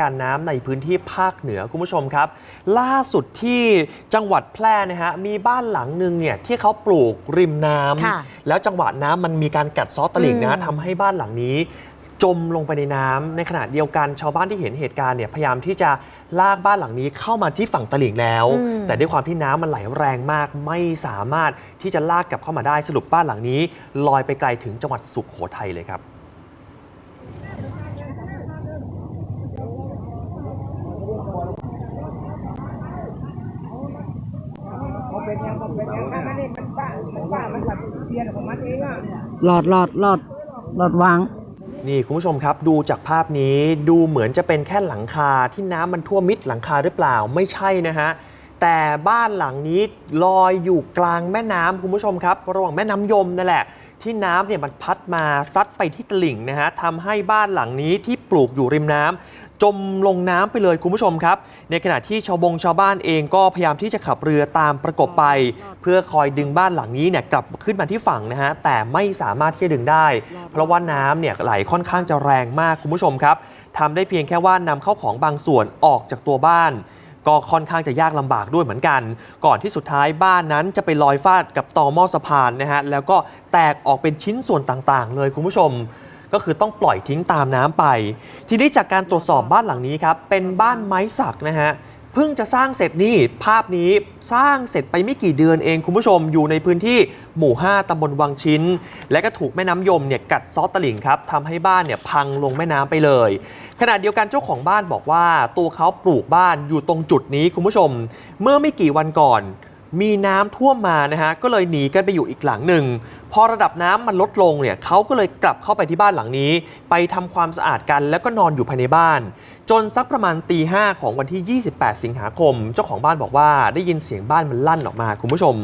การณ์น้ำในพื้นที่ภาคเหนือคุณผู้ชมครับ ล่าสุดที่จังหวัดแพร่นะฮะมีบ้านหลังหนึ่งเนี่ยที่เขาปลูกริมน้ำค่ะแล้วจังหวะน้ำมันมีการกัดเซอตลิ่งนะอืมทำให้บ้านหลังนี้จมลงไปในน้ำในขณะเดียวกันชาวบ้านที่เห็นเหตุการณ์เนี่ยพยายามที่จะลากบ้านหลังนี้เข้ามาที่ฝั่งตลิ่งแล้วอืมแต่ด้วยความที่น้ำมันไหลแรงมาก ไม่สามารถที่จะลากกลับเข้ามาได้สรุปบ้านหลังนี้ ลอยไปไกลถึงจังหวัดสุขโขทัยเลยครับ เป็นยังมันเป็นยังถ้ามันนี่มันบ้ามันบ้ามันแบบเปลี่ยนของมันเองอะหลอดหลอดหลอดหลอดวางนี่คุณผู้ชมครับดูจากภาพนี้ดูเหมือนจะเป็นแค่หลังคาที่น้ำมันท่วมมิดหลังคาหรือเปล่าไม่ใช่นะฮะแต่บ้านหลังนี้ลอยอยู่กลางแม่น้ำคุณผู้ชมครับ ระหว่างแม่น้ำยมนั่นแหละ ที่น้ำเนี่ยมันพัดมาซัดไปที่ตลิ่งนะฮะทำให้บ้านหลังนี้ที่ปลูกอยู่ริมน้ำ จมลงน้ำไปเลยคุณผู้ชมครับ ในขณะที่ชาวบงชาวบ้านเองก็พยายามที่จะขับเรือตามประกบไป เพื่อคอยดึงบ้านหลังนี้เนี่ยกลับขึ้นมาที่ฝั่งนะฮะแต่ไม่สามารถที่จะดึงได้ เพราะว่าน้ำเนี่ยไหลค่อนข้างจะแรงมากคุณผู้ชมครับทำได้เพียงแค่ว่านำเข้าของบางส่วนออกจากตัวบ้านก็ค่อนข้างจะยากลำบากด้วยเหมือนกัน ก่อนที่สุดท้ายบ้านนั้นจะไปลอยฟาดกับตอหม้อสะพานนะฮะ แล้วก็แตกออกเป็นชิ้นส่วนต่างๆ เลยคุณผู้ชม ก็คือต้องปล่อยทิ้งตามน้ำไป ทีนี้จากการตรวจสอบบ้านหลังนี้ครับเป็นบ้านไม้สักนะฮะเพิ่งจะสร้างเสร็จนี่ภาพนี้สร้างเสร็จไปไม่กี่เดือนเองคุณผู้ชมอยู่ในพื้นที่หมู่ 5ตำบลวังชิ้น และก็ถูกแม่น้ำยมเนี่ยกัดซอตลิ่งครับทำให้บ้านเนี่ยพังลงแม่น้ำไปเลย ขณะเดียวกันเจ้าของบ้านบอกว่า ตัวเขาปลูกบ้านอยู่ตรงจุดนี้คุณผู้ชม เมื่อไม่กี่วันก่อน มีน้ำท่วมมานะฮะก็เลยหนีกันไปอยู่อีกหลังหนึ่งพอระดับน้ำมันลดลงเนี่ยเขาก็เลยกลับเข้าไปที่บ้านหลังนี้ ไปทำความสะอาดกันแล้วก็นอนอยู่ภายในบ้าน จนสักประมาณตีห้าของวันที่ 28 สิงหาคม เจ้าของบ้านบอกว่าได้ยินเสียงบ้านมันลั่นออกมาคุณผู้ชม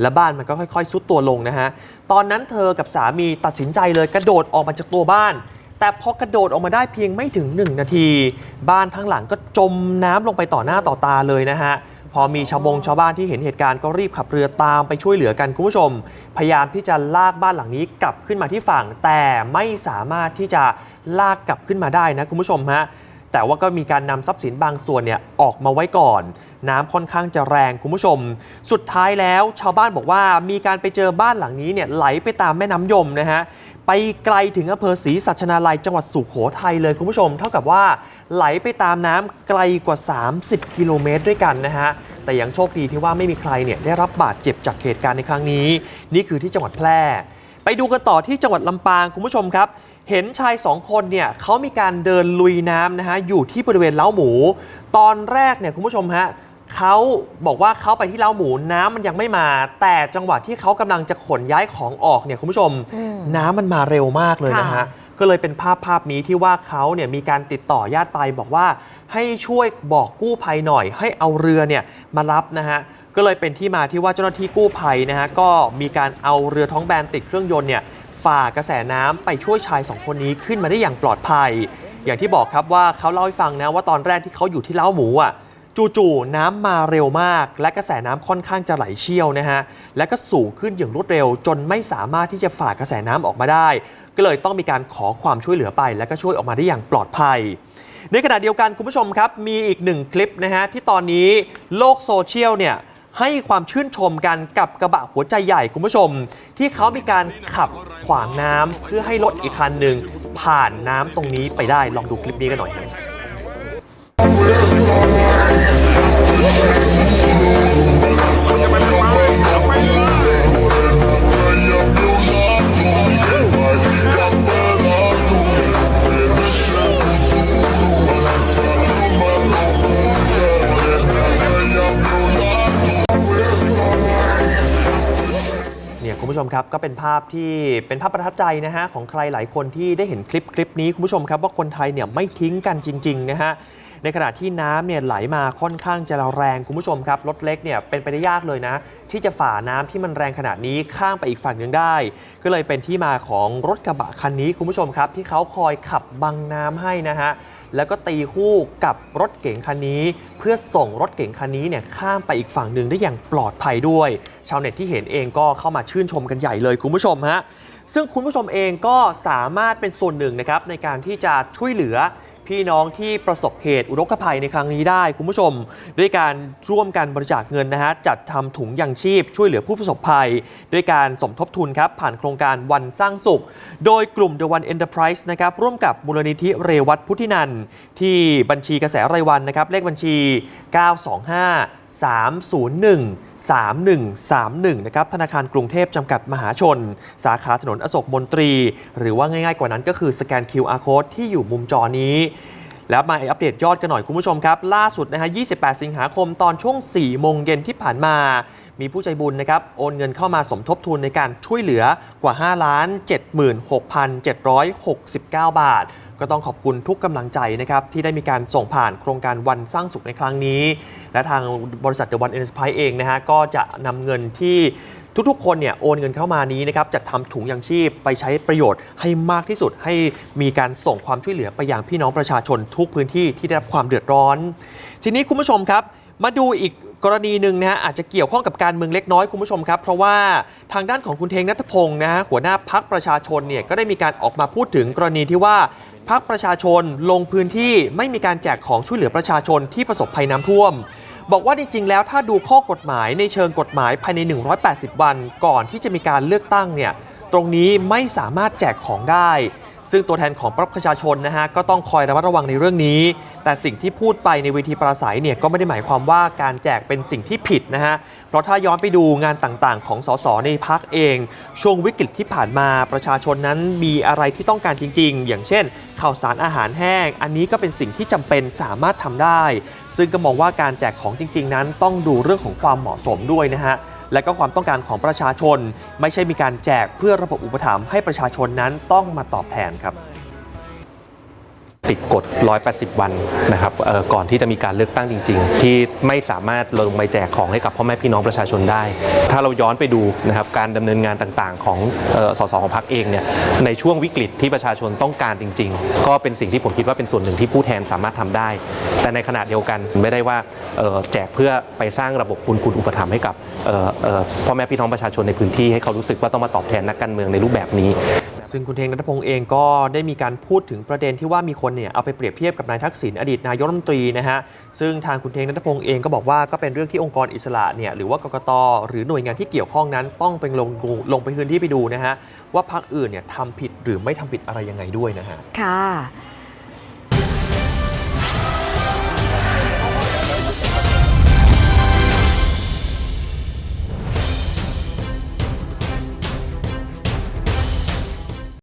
และบ้านมันก็ค่อยๆซุดตัวลงนะฮะตอนนั้นเธอกับสามีตัดสินใจเลยกระโดดออกมาจากตัวบ้านแต่พอกระโดดออกมาได้เพียงไม่ถึง 1 นาที บ้านทั้งหลังก็จมน้ำลงไปต่อหน้าต่อตาเลยนะฮะ พอมีชาวบงชาวบ้านที่เห็นเหตุการณ์ก็รีบขับเรือตามไปช่วยเหลือกันคุณผู้ชม พยายามที่จะลากบ้านหลังนี้กลับขึ้นมาที่ฝั่ง แต่ไม่สามารถที่จะลากกลับขึ้นมาได้นะคุณผู้ชมฮะแต่ว่าก็มีการนำทรัพย์สินบางส่วนเนี่ยออกมาไว้ก่อน น้ำค่อนข้างจะแรงคุณผู้ชม สุดท้ายแล้วชาวบ้านบอกว่ามีการไปเจอบ้านหลังนี้เนี่ยไหลไปตามแม่น้ำยมนะฮะ ไปไกลถึงอำเภอศรีสัชนาลัยจังหวัดสุโขทัยเลยคุณผู้ชม เท่ากับว่าไหลไปตามน้ำไกลกว่า 30 กิโลเมตรด้วยกันนะฮะ แต่ยังโชคดีที่ว่าไม่มีใครเนี่ยได้รับบาดเจ็บจากเหตุการณ์ในครั้งนี้ นี่คือที่จังหวัดแพร่ ไปดูกันต่อที่จังหวัดลำปางคุณผู้ชมครับ เห็นชายสองคนเนี่ยเขามีการเดินลุยน้ำนะฮะอยู่ที่บริเวณเล้าหมู ตอนแรกเนี่ยคุณผู้ชมฮะ เขาบอกว่าเขาไปที่เล้าหมูน้ำมันยังไม่มา แต่จังหวะที่เขากำลังจะขนย้ายของออกเนี่ยคุณผู้ชมอืมน้ำมันมาเร็วมากเลยนะฮะค่ะก็เลยเป็นภาพภาพนี้ที่ว่าเขาเนี่ยมีการติดต่อญาติไปบอกว่าให้ช่วยบอกกู้ภัยหน่อย ให้เอาเรือเนี่ยมารับนะฮะก็เลยเป็นที่มาที่ว่าเจ้าหน้าที่กู้ภัยนะฮะก็มีการเอาเรือท้องแบนติดเครื่องยนต์เนี่ยฝ่ากระแสน้ำไปช่วยชายสองคนนี้ขึ้นมาได้อย่างปลอดภัย อย่างที่บอกครับว่าเขาเล่าให้ฟังนะว่าตอนแรกที่เขาอยู่ที่เล้าหมูอะ จู่ๆน้ำมาเร็วมาก และกระแสน้ำค่อนข้างจะไหลเชี่ยวนะฮะ และก็สูงขึ้นอย่างรวดเร็ว จนไม่สามารถที่จะฝ่ากระแสน้ำออกมาได้ ก็เลยต้องมีการขอความช่วยเหลือไป และก็ช่วยออกมาได้อย่างปลอดภัย ในขณะเดียวกันคุณผู้ชมครับ มีอีกหนึ่งคลิปนะฮะที่ตอนนี้โลกโซเชียลเนี่ยให้ความชื่นชมกันกับกระบะหัวใจใหญ่คุณผู้ชม ที่เขามีการขับขวางน้ำเพื่อให้รถอีกคันหนึ่งผ่านน้ำตรงนี้ไปได้ลองดูคลิปนี้กันหน่อยครับ เนี่ยคุณผู้ชมครับก็เป็นภาพที่เป็นภาพประทับใจนะฮะของใครหลายคนที่ได้เห็นคลิปคลิปนี้คุณผู้ชมครับว่าคนไทยเนี่ยไม่ทิ้งกันจริงๆนะฮะ ในขณะที่น้ำเนี่ยไหลมาค่อนข้างจะแรงคุณผู้ชมครับรถเล็กเนี่ยเป็นไปได้ยากเลยนะ ที่จะฝ่าน้ำที่มันแรงขนาดนี้ข้ามไปอีกฝั่งหนึ่งได้ ก็เลยเป็นที่มาของรถกระบะคันนี้คุณผู้ชมครับ ที่เขาคอยขับบังน้ำให้นะฮะแล้วก็ตีคู่กับรถเก๋งคันนี้ เพื่อส่งรถเก๋งคันนี้เนี่ยข้ามไปอีกฝั่งหนึ่งได้อย่างปลอดภัยด้วย ชาวเน็ตที่เห็นเองก็เข้ามาชื่นชมกันใหญ่เลยคุณผู้ชมฮะซึ่งคุณผู้ชมเองก็สามารถเป็นส่วนหนึ่งนะครับในการที่จะช่วยเหลือ พี่น้องที่ประสบเหตุอุทกภัยในครั้งนี้ได้ คุณผู้ชม ด้วยการร่วมกันบริจาคเงินนะฮะจัดทำถุงยังชีพช่วยเหลือผู้ประสบภัย ด้วยการสมทบทุนครับผ่านโครงการวันสร้างสุข โดยกลุ่ม The One Enterprise นะครับร่วมกับมูลนิธิเรวัตพุทธินันท์ที่บัญชีกระแสรายวันนะครับเลขบัญชี 925 301 3131 นะครับ ธนาคารกรุงเทพจำกัดมหาชน สาขาถนนอโศกมนตรี หรือว่าง่ายๆกว่านั้นก็คือสแกน QR Code ที่อยู่มุมจอนี้ แล้วมาอัปเดตยอดกันหน่อยคุณผู้ชมครับ ล่าสุดนะฮะ 28 สิงหาคมตอนช่วง 4 โมงเย็นที่ผ่านมา มีผู้ใจบุญนะครับ โอนเงินเข้ามาสมทบทุนในการช่วยเหลือกว่า 5 76,769 บาท ก็ต้องขอบคุณทุกกำลังใจนะครับที่ได้มีการส่งผ่านโครงการวันสร้างสุขในครั้งนี้ และทางบริษัท The One Enterprise เองนะฮะก็จะนำเงินที่ทุกๆ คนเนี่ยโอนเงินเข้ามานี้นะครับจัดทำถุงยังชีพไปใช้ประโยชน์ให้มากที่สุดให้มีการส่งความช่วยเหลือไปยังพี่น้องประชาชนทุกพื้นที่ที่ได้รับความเดือดร้อน ทีนี้คุณผู้ชมครับ มาดูอีกกรณีหนึ่งนะฮะอาจจะเกี่ยวข้องกับการเมืองเล็กน้อยคุณผู้ชมครับ เพราะว่าทางด้านของคุณเทงนัทพงศ์นะฮะหัวหน้าพักประชาชนเนี่ยก็ได้มีการออกมาพูดถึงกรณีที่ว่า พักประชาชนลงพื้นที่ไม่มีการแจกของช่วยเหลือประชาชนที่ประสบภัยน้ำท่วม บอกว่าจริงๆแล้วถ้าดูข้อกฎหมายในเชิงกฎหมายภายใน 180 วัน ก่อนที่จะมีการเลือกตั้งเนี่ยตรงนี้ไม่สามารถแจกของได้ ซึ่งตัวแทนของประชาชนนะฮะก็ต้องคอยระมัดระวังในเรื่องนี้ แต่สิ่งที่พูดไปในเวทีปราศัยเนี่ยก็ไม่ได้หมายความว่าการแจกเป็นสิ่งที่ผิดนะฮะเพราะถ้าย้อนไปดูงานต่างๆ ของสสในพักเอง ช่วงวิกฤตที่ผ่านมาประชาชนนั้นมีอะไรที่ต้องการจริง ๆ อย่างเช่นข่าวสารอาหารแห้ง อันนี้ก็เป็นสิ่งที่จำเป็นสามารถทำได้ ซึ่งก็มองว่าการแจกของจริง ๆ นั้นต้องดูเรื่องของความเหมาะสมด้วยนะฮะ และก็ความต้องการของประชาชน ไม่ใช่มีการแจกเพื่อระบบอุปถัมภ์ให้ประชาชนนั้นต้องมาตอบแทนครับ ติดกฎ 180 วันนะครับก่อนที่จะมีการเลือกตั้งจริง ๆ ที่ไม่สามารถลงไปแจกของให้กับพ่อแม่พี่น้องประชาชนได้ ถ้าเราย้อนไปดูนะครับการดำเนินงานต่างๆ ของออสสของพรรคเองเนี่ยในช่วงวิกฤตที่ประชาชนต้องการจริง ๆ ก็เป็นสิ่งที่ผมคิดว่าเป็นส่วนหนึ่งที่ผู้แทนสามารถทำได้ แต่ในขณะเดียวกันไม่ได้ว่าแจกเพื่อไปสร้างระบบบุญคุณอุปถัมภ์ให้กับพ่อแม่พี่น้องประชาชนในพื้นที่ให้เขารู้สึกว่าต้องมาตอบแทนนักการเมืองในรูปแบบนี้ ซึ่งคุณเทงนัทพงศ์เองก็ได้มีการพูดถึงประเด็นที่ว่ามีคนเนี่ยเอาไปเปรียบเทียบกับนายทักษิณอดีตนายกรัฐมนตรีนะฮะซึ่งทางคุณเทงนัทพงศ์เองก็บอกว่าก็เป็นเรื่องที่องค์กรอิสระเนี่ยหรือว่ากกตหรือหน่วยงานที่เกี่ยวข้องนั้น ต้องไปลงลงไปพื้นที่ไปดูนะฮะว่าพรรคอื่นเนี่ยทำผิดหรือไม่ทำผิดอะไรยังไงด้วยนะฮะค่ะ